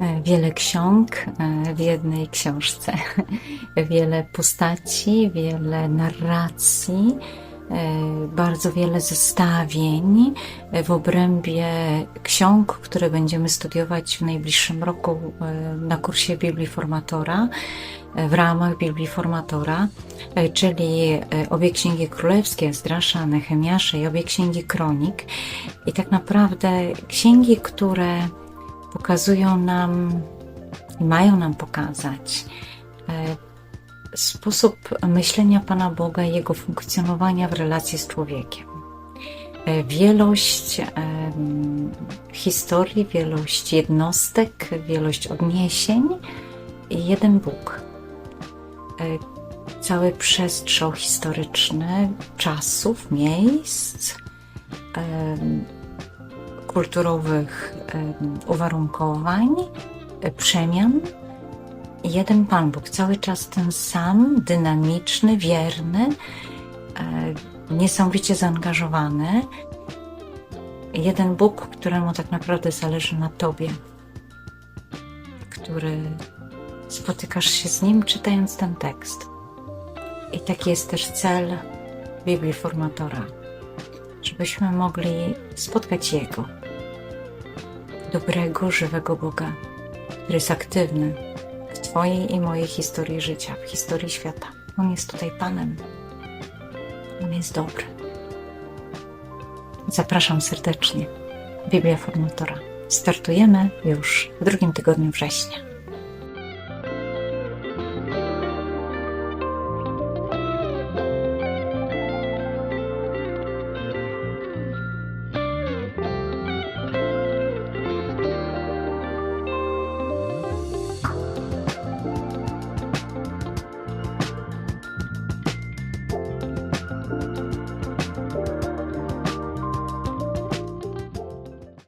E, Wiele ksiąg e, w jednej książce, wiele postaci, wiele narracji, e, bardzo wiele zestawień w obrębie ksiąg, które będziemy studiować w najbliższym roku na kursie Biblii Formatora, w ramach Biblii Formatora, czyli obie księgi królewskie, Zdrasza, Nehemiasza i obie księgi kronik. I tak naprawdę księgi, które pokazują nam i mają nam pokazać e, sposób myślenia Pana Boga i Jego funkcjonowania w relacji z człowiekiem. E, Wielość historii, wielość jednostek, wielość odniesień i jeden Bóg. E, Cały przestrzał historyczny czasów, miejsc, kulturowych uwarunkowań, e, przemian. Jeden Pan Bóg, cały czas ten sam, dynamiczny, wierny, e, niesamowicie zaangażowany. Jeden Bóg, któremu tak naprawdę zależy na Tobie, który spotykasz się z Nim czytając ten tekst. I taki jest też cel Biblii Formatora żebyśmy mogli spotkać Jego, dobrego, żywego Boga, który jest aktywny w Twojej i mojej historii życia, w historii świata. On jest tutaj Panem. On jest dobry. Zapraszam serdecznie. Biblia Formatora. Startujemy już w drugim tygodniu września.